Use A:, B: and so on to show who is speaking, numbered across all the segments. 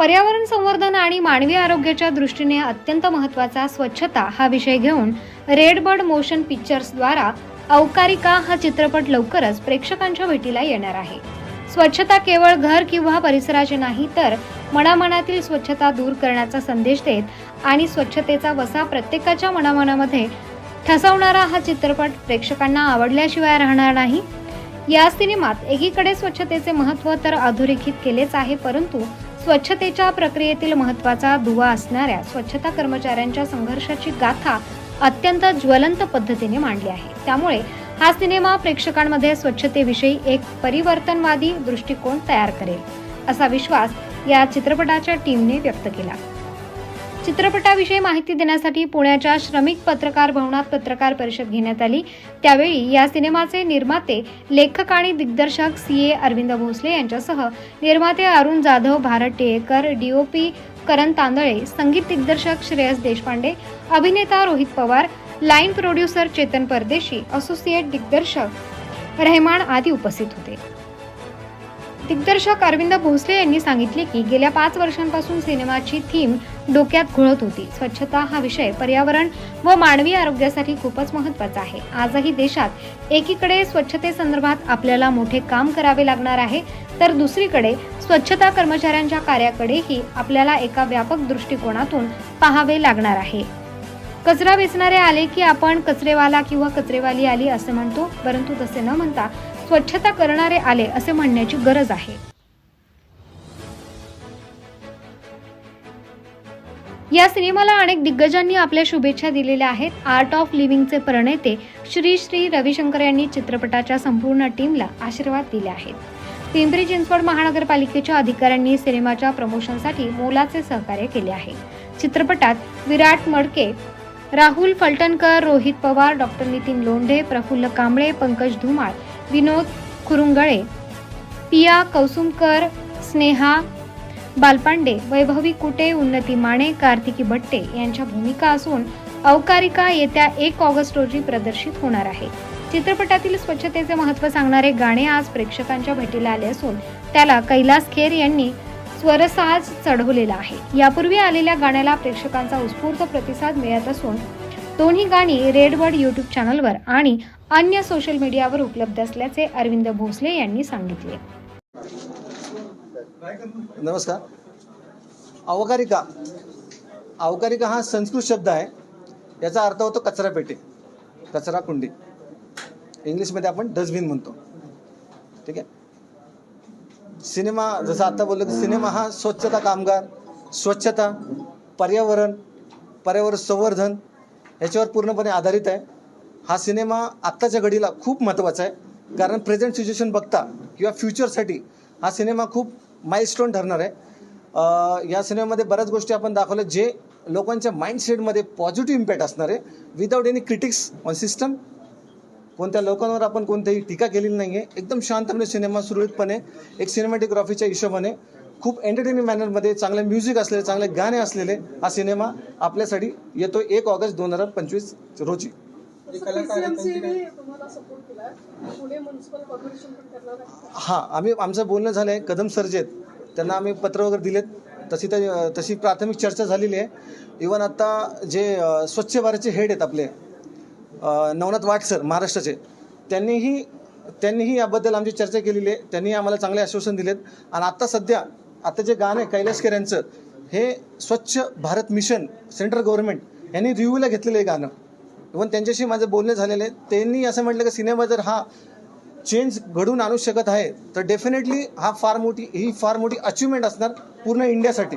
A: पर्यावरण संवर्धन आणि मानवी आरोग्याच्या दृष्टीने अत्यंत महत्त्वाचा स्वच्छता हा विषय घेऊन रेड बर्ड मोशन पिक्चर्सद्वारा अवकारिका हा चित्रपट लवकरच प्रेक्षकांच्या भेटीला येणार आहे. स्वच्छता केवळ घर किंवा परिसराची नाही तर मनामनातील स्वच्छता दूर करण्याचा संदेश देत आणि स्वच्छतेचा वसा प्रत्येकाच्या मनामनामध्ये ठसवणारा हा चित्रपट प्रेक्षकांना आवडल्याशिवाय राहणार नाही. या सिनेमात एकीकडे स्वच्छतेचे महत्त्व तर अधोरेखित केलेच आहे परंतु स्वच्छतेच्या प्रक्रियेतील महत्त्वाचा दुवा असणाऱ्या स्वच्छता कर्मचाऱ्यांच्या संघर्षाची गाथा अत्यंत ज्वलंत पद्धतीने मांडली आहे. त्यामुळे हा सिनेमा प्रेक्षकांमध्ये स्वच्छतेविषयी एक परिवर्तनवादी दृष्टिकोन तयार करेल असा विश्वास या चित्रपटाच्या टीमने व्यक्त केला. चित्रपटाविषयी माहिती देण्यासाठी पुण्याच्या श्रमिक पत्रकार भवनात पत्रकार परिषद घेण्यात आली. त्यावेळी या सिनेमाचे निर्माते लेखक आणि दिग्दर्शक सी ए अरविंद भोसले यांच्यासह निर्माते अरुण जाधव भारत टिळेकर डीओपी करण तांदळे संगीत दिग्दर्शक श्रेयस देशपांडे अभिनेता Rohit Pawar line producer Chetan Pardeshi associate दिग्दर्शक रहमान आदी उपस्थित होते. दिग्दर्शक अरविंद भोसले यांनी सांगितले की गेल्या पाच वर्षांपासून सिनेमाची थीम डोक्यात घोळत होती. स्वच्छता हा विषय पर्यावरण व मानवी आरोग्यासाठी खूपच महत्त्वाचा आहे. आजही देशात एकीकडे स्वच्छतेसंदर्भात आपल्याला मोठे काम करावे लागणार आहे तर दुसरीकडे स्वच्छता कर्मचाऱ्यांच्या कार्याकडेही आपल्याला एका व्यापक दृष्टिकोनातून पाहावे लागणार आहे. कचरा वेचणारे आले की आपण कचरेवाला किंवा कचरेवाली आली असे म्हणतो परंतु तसे न म्हणता स्वच्छता करणारे आले असे म्हणण्याची गरज आहे. या सिनेमाला अनेक दिग्गजांनी आपल्या शुभेच्छा दिलेल्या आहेत. आर्ट ऑफ लिव्हिंगचे प्रणेते श्री श्री रविशंकर यांनी चित्रपटाच्या संपूर्ण टीमला आशीर्वाद दिले आहेत. पिंपरी चिंचवड महानगरपालिकेच्या अधिकाऱ्यांनी सिनेमाच्या प्रमोशनसाठी मोलाचे सहकार्य केले आहे. चित्रपटात विराट मडके राहुल फलटणकर रोहित पवार डॉक्टर नितीन लोंढे प्रफुल्ल कांबळे पंकज धुमाळ विनोद खुरुंगळे पिया कौसुमकर स्नेहा बालपांडे वैभवी कुटे उन्नती माने कार्तिकी भट्टे यांच्या भूमिका असून अवकारिका येत्या एक ऑगस्ट रोजी प्रदर्शित होणार आहे. चित्रपटातील स्वच्छतेचे महत्त्व सांगणारे गाणे आज प्रेक्षकांच्या भेटीला आले असून त्याला कैलास खेर यांनी स्वरसाज चढवलेला आहे. यापूर्वी आलेल्या गाण्याला प्रेक्षकांचा उत्स्फूर्त प्रतिसाद मिळत असून दोन्ही गाणी रेडवर्ड यूट्यूब चॅनलवर आणि अन्य सोशल मीडियावर उपलब्ध असल्याचे अरविंद भोसले यांनी सांगितले.
B: नमस्कार. अवकारिका. अवकारिका हा संस्कृत शब्द आहे. याचा अर्थ होतो कचरा पेटी. कचरा कुंडी. इंग्लिशमध्ये आपण डस्टबिन म्हणतो. ठीक आहे? सिनेमा जसं आता बोललो की सिनेमा हा स्वच्छता कामगार स्वच्छता पर्यावरण पर्यावरण संवर्धन याच्यावर पूर्णपणे आधारित आहे. हा सिनेमा आत्ताच्या घडीला खूप महत्त्वाचा आहे. कारण प्रेझेंट सिच्युएशन बघता किंवा फ्युचरसाठी हा सिनेमा खूप माइलस्टोन ठरणार आहे. या सिनेमामध्ये बऱ्याच गोष्टी आपण दाखवल्या जे लोकांच्या माइंडसेटमध्ये पॉझिटिव्ह इम्पॅक्ट असणार आहे. Without any critics on system कोणत्या लोकांवर आपण कोणतीही टीका केलेली नाही आहे एकदम शांतपणे सिनेमा सुरळीतपणे एक सिनेमॅटोग्राफीच्या हिशोबाने खूप एंटरटेनिंग मॅनरमध्ये चांगले म्युझिक असलेले चांगले गाणे असलेले हा सिनेमा आपल्यासाठी येतो एक ऑगस्ट दोन हजार पंचवीस रोजी.
C: आहे
B: हां आम्ही आमचं बोलणं झालं आहे कदम सरजेत त्यांना आम्ही पत्र वगैरे दिलेत. तशी तर तशी प्राथमिक चर्चा झालेली आहे. इवन आत्ता जे स्वच्छ भारतचे हेड आहेत आपले नवनाथ वाट सर महाराष्ट्राचे त्यांनीही त्यांनीही याबद्दल आमची चर्चा केलेली आहे. त्यांनी आम्हाला चांगले आश्वासन दिलेत. आणि आत्ता सध्या आता जे गाणं आहे कैलासकर यांचं हे स्वच्छ भारत मिशन सेंट्रल गव्हर्नमेंट यांनी रिव्ह्यूला घेतलेलं आहे गाणं. इवन त्यांच्याशी माझं बोलणं झालेलं आहे त्यांनी असं म्हटलं की सिनेमा जर हा चेंज घडून आणू शकत आहे तर डेफिनेटली हा फार मोठी ही फार मोठी अचिव्हमेंट असणार पूर्ण इंडियासाठी.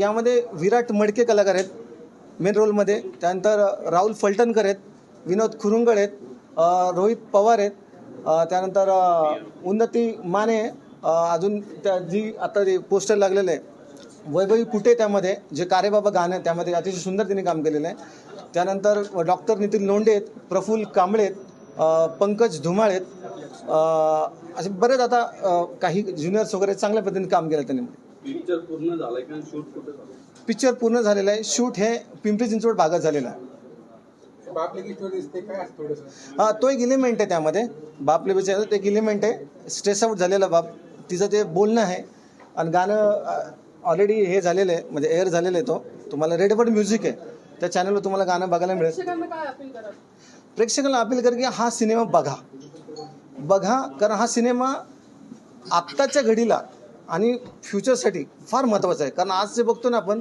B: यामध्ये विराट मडके कलाकार आहेत मेन रोलमध्ये त्यानंतर राहुल फलटणकर आहेत विनोद खुरुंगळ आहेत रोहित पवार आहेत त्यानंतर उन्नती माने अजून त्या जी आता जे पोस्टर लागलेलं आहे वैभवी कुटे त्यामध्ये जे कारेबाबा गाणं आहे त्यामध्ये अतिशय सुंदर तिने काम केलेलं आहे. त्यानंतर डॉक्टर नितीन लोंढे आहेत प्रफुल्ल कांबळे आहेत पंकज धुमाळ आहेत असे बरेच आता काही ज्युनियर्स वगैरे चांगल्या पद्धतीने काम केलं त्यांनी.
D: पिक्चर पूर्ण झालाय का? शूट कुठे झालं
B: पिक्चर पूर्ण झालेलं आहे. शूट हे पिंपरी चिंचवड भागात झालेलं आहे.
E: बापले की थोडी दिसते काय थोडंसं?
B: हा तो एक इलिमेंट आहे त्यामध्ये. बाप लेबीचा एक इलिमेंट आहे. स्ट्रेस आउट झालेला बाप. तिचं ते बोलणं आहे. आणि गाणं ऑलरेडी हे झालेलं आहे म्हणजे एअर झालेलं आहे तो. तुम्हाला रेडबर्ड म्युझिक आहे. त्या चॅनलवर तुम्हाला गाणं बघायला मिळेल.
C: प्रेक्षकांना अपील
B: कर की हा सिनेमा बघा. बघा कारण हा सिनेमा आत्ताच्या घडीला आणि फ्युचरसाठी फार महत्त्वाचा आहे. कारण आज जे बघतो ना आपण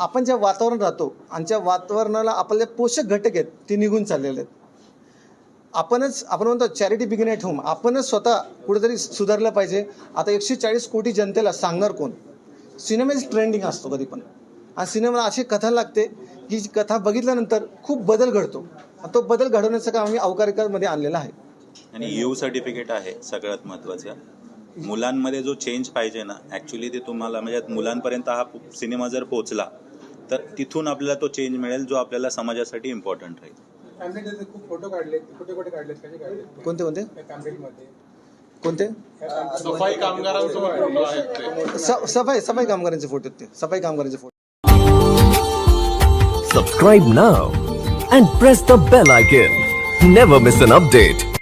B: आपण ज्या वातावरणात राहतो आणि ज्या वातावरणाला आपले पोषक घटक आहेत ते निघून चाललेले आहेत. आपणच आपण म्हणतो चॅरिटी बिगिन ॲट होम आपणच स्वतः कुठेतरी सुधारलं पाहिजे. आता एकशे चाळीस कोटी जनतेला सांगणार कोण? सिनेमाच ट्रेंडिंग असतो कधी पण. आणि सिनेमाला अशी कथा लागते की जी कथा बघितल्यानंतर खूप बदल घडतो. आणि तो बदल घडवण्याचं काम आम्ही अवकारिकामध्ये आणलेलं आहे.
F: आणि यू सर्टिफिकेट आहे सगळ्यात महत्त्वाचं मुलांमध्ये जो चेंज पाहिजे ना ॲक्च्युली ते तुम्हाला म्हणजे मुलांपर्यंत हा सिनेमा जर पोहोचला तर तिथून आपल्याला तो चेंज मिळेल जो आपल्याला समाजासाठी इम्पॉर्टंट राहील.
E: खूप फोटो काढले
B: कोणते कोणते? कोणते?
D: सफाई कामगारांचा
B: सफाई सफाई कामगारांचे फोटो ते. सफाई कामगारांचे फोटो.
G: सबस्क्राईब ना and press the bell icon never miss an update